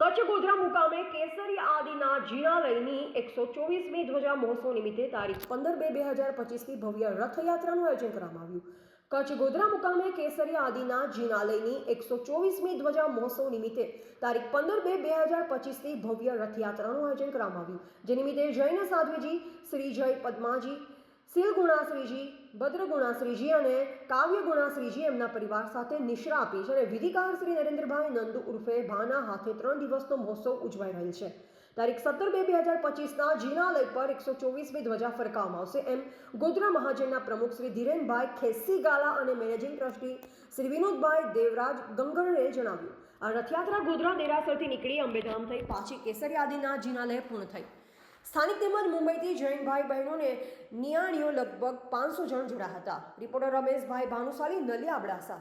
કચ્છ ગોધરા મુકામે કેસરી આદિના જીનાલયની એકસો ચોવીસમી ધ્વજા મહોત્સવ નિમિત્તે તારીખ પંદર બે બે હજાર પચીસથી ભવ્ય રથયાત્રાનું આયોજન કરવામાં આવ્યું. કચ્છ ગોધરા મુકામે કેસરી આદિના જીનાલયની એકસો ચોવીસમી ધ્વજા મહોત્સવ નિમિત્તે તારીખ પંદર બે બે હજાર પચીસથી ભવ્ય રથયાત્રાનું આયોજન કરવામાં આવ્યું. જે નિમિત્તે જૈન સાધ્વીજી, શ્રી જય પદ્માજી શીલ ગુણાશ્રીજી, ભદ્ર ગુણાશ્રીજી અને કાવ્ય ગુણાશ્રીજી એમના પરિવાર સાથે નિશ્રા આપી છે અને વિધિકાર શ્રી નરેન્દ્રભાઈ નંદુ ઉર્ફે ભાના હાથે ત્રણ દિવસનો મહોત્સવ ઉજવાઈ રહેલ છે. તારીખ સત્તર બે બે હજાર પચીસના જિનાલય પર એકસો ચોવીસમી ધ્વજા ફરકાવવામાં આવશે. એમ ગોધરા મહાજનના પ્રમુખ શ્રી ધીરેનભાઈ ખેસી ગાલા અને મેનેજિંગ ટ્રસ્ટી શ્રી વિનોદભાઈ દેવરાજ ગંગરણે જણાવ્યું. આ રથયાત્રા ગોધરા દેરાસરથી નીકળી અંબેધામ થઈ પાછી કેસરિયાદીના જીનાલય પૂર્ણ થઈ. સ્થાનિક તેમજ મુંબઈથી જૈનભાઈ બહેનોને નિયાણીઓ લગભગ પાંચસો જણ જોડાયા હતા. રિપોર્ટર રમેશભાઈ ભાનુશાલી, નલિયા અબડાસા